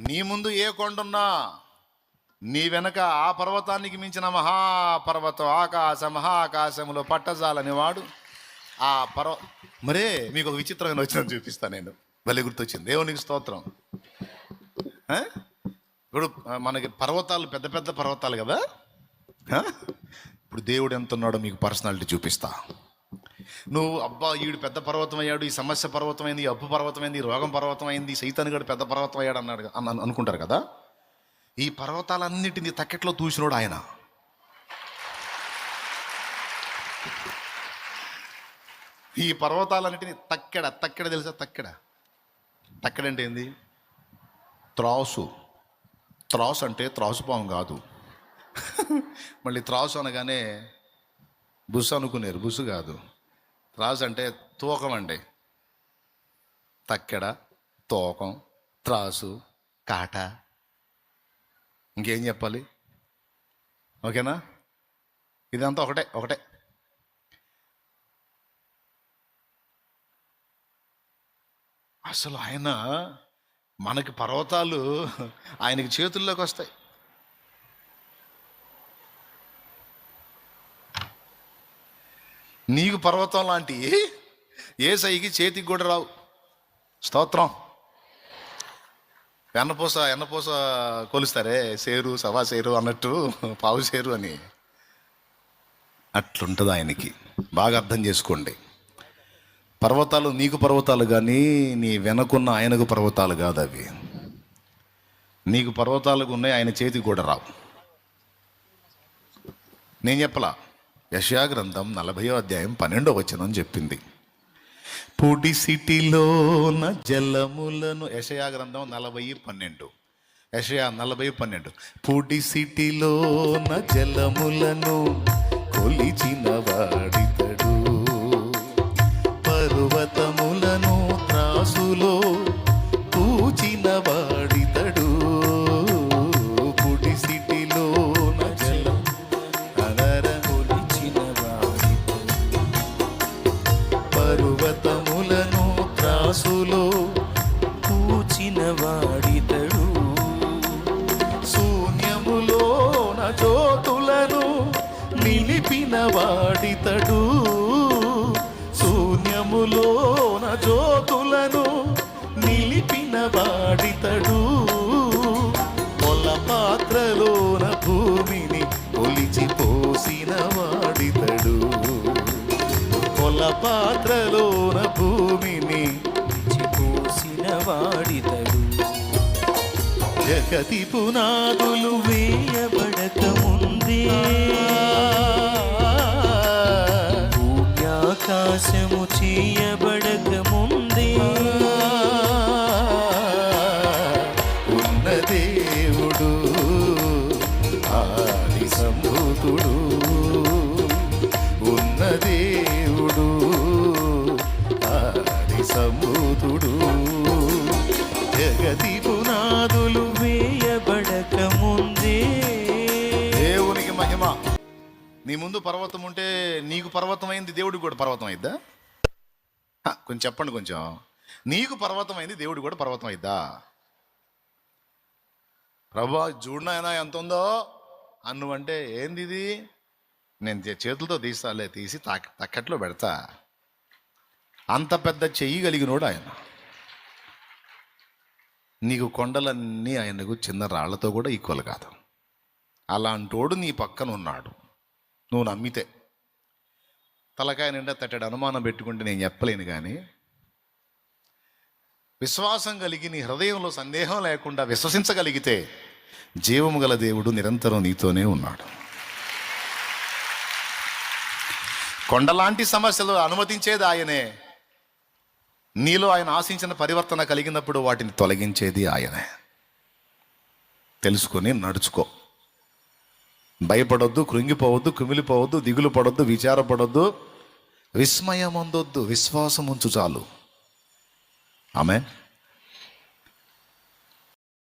నీ ముందు ఏ కొండున్నా నీ వెనక ఆ పర్వతానికి మించిన మహాపర్వతం ఆకాశ మహాకాశములో పట్టజాలని వాడు. ఆ పర్వ మరే మీకు ఒక విచిత్రమైన వచ్చిన చూపిస్తాను నేను. భలే గుర్తొచ్చింది. దేవునికి స్తోత్రం. ఇప్పుడు మనకి పర్వతాలు పెద్ద పెద్ద పర్వతాలు కదా? ఇప్పుడు దేవుడు ఎంత ఉన్నాడో మీకు పర్సనాలిటీ చూపిస్తా. నువ్వు అబ్బా ఈడు పెద్ద పర్వతం అయ్యాడు ఈ సమస్య పర్వతం అయింది అప్పు పర్వతమైంది అయింది రోగం పర్వతమైంది సైతానుగాడు పెద్ద పర్వతం అయ్యాడు అన్నాడు అనుకుంటారు కదా? ఈ పర్వతాలన్నిటిని తక్కెట్లో తూసినోడు ఆయన. ఈ పర్వతాలన్నిటిని తక్కెడ తక్కెడ తెలుసా? తక్కెడ. తక్కెడ అంటే ఏంది? త్రాసు. త్రాసు అంటే త్రాసు పాము కాదు. మళ్ళీ త్రాసు అనగానే బుస్సు అనుకునేరు బుస్సు కాదు. రాజు అంటే తూకం అండి తక్కెడ తూకం త్రాసు కాట. ఇంకేం చెప్పాలి? ఓకేనా? ఇదంతా ఒకటే ఒకటే. అసలు ఆయన మనకి పర్వతాలు ఆయనకి చేతుల్లోకి వస్తాయి. నీకు పర్వతం లాంటి ఏ సైకి చేతికి కూడా రావు. స్తోత్రం. ఎన్నపూస ఎన్నపూస కొలుస్తారే సేరు సవా సేరు అన్నట్టు పావు సేరు అని. అట్లుంటుంది ఆయనకి. బాగా అర్థం చేసుకోండి. పర్వతాలు నీకు పర్వతాలు కానీ నీ వెనకున్న ఆయనకు పర్వతాలు కాదు అవి. నీకు పర్వతాలకు ఉన్నాయి ఆయన చేతికి కూడా రావు. నేను చెప్పలా? యశా గ్రంథం నలభయో అధ్యాయం పన్నెండో వచనం చెప్పింది. పొడి సిటీలోన జలములను యశయా గ్రంథం నలభై పన్నెండు. యశయా నలభై పన్నెండు. పొడి సిటీలోన జలములను కొలిచిన వాడితడు. పర్వతములను త్రాసులో పూచిన వాడితడు పర్వతములను త్రాసులో పూచిన వాడితడు. శూన్యములోన జ్యోతులను నిలిపిన వాడితడు. శూన్యములోన జ్యోతులను నిలిపిన వాడితడు. పొల పాత్రలోన భూమిని కొలిచి పోసిన వాడితడు. పొల జగతి పునాదులు వేయబడత ఉంది భూమ్యాకాశము చేయబడక ముందే ఉన్న దేవుడు ఆది సంభూతుడు. ఉన్న దేవుడు ఆది సంభూతుడు. జగతి మహిమ నీ ముందు పర్వతం ఉంటే నీకు పర్వతమైంది దేవుడికి కూడా పర్వతం అయిద్దా కొంచెం చెప్పండి కొంచెం. నీకు పర్వతమైంది దేవుడికి కూడా పర్వతం అయిద్దా ప్రభా చూడనాయనా ఎంత ఉందో. అన్ను అంటే ఏంది ఇది? నేను చేతులతో తీస్తాలే తీసి తాక తక్కట్లో పెడతా. అంత పెద్ద చెయ్యి కలిగినోడు ఆయన. నీకు కొండలన్నీ ఆయనకు చిన్న రాళ్ళతో కూడా ఈక్వల్ కాదు. అలాంటోడు నీ పక్కన ఉన్నాడు నువ్వు నమ్మితే. తలకాయ నిండా తట్టడు అనుమానం పెట్టుకుంటే నేను చెప్పలేను కానీ విశ్వాసం కలిగి నీ హృదయంలో సందేహం లేకుండా విశ్వసించగలిగితే జీవము గల దేవుడు నిరంతరం నీతోనే ఉన్నాడు. కొండలాంటి సమస్యలు అనుమతించేది ఆయనే. నీలో ఆయన ఆశించిన పరివర్తన కలిగినప్పుడు వాటిని తొలగించేది ఆయనే. తెలుసుకొని నడుచుకో. భయపడొద్దు కృంగిపోవద్దు కుమిలిపోవద్దు దిగులు పడొద్దు విచారపడొద్దు. విస్మయం అందొద్దు విశ్వాసం ఉంచు చాలు. ఆమె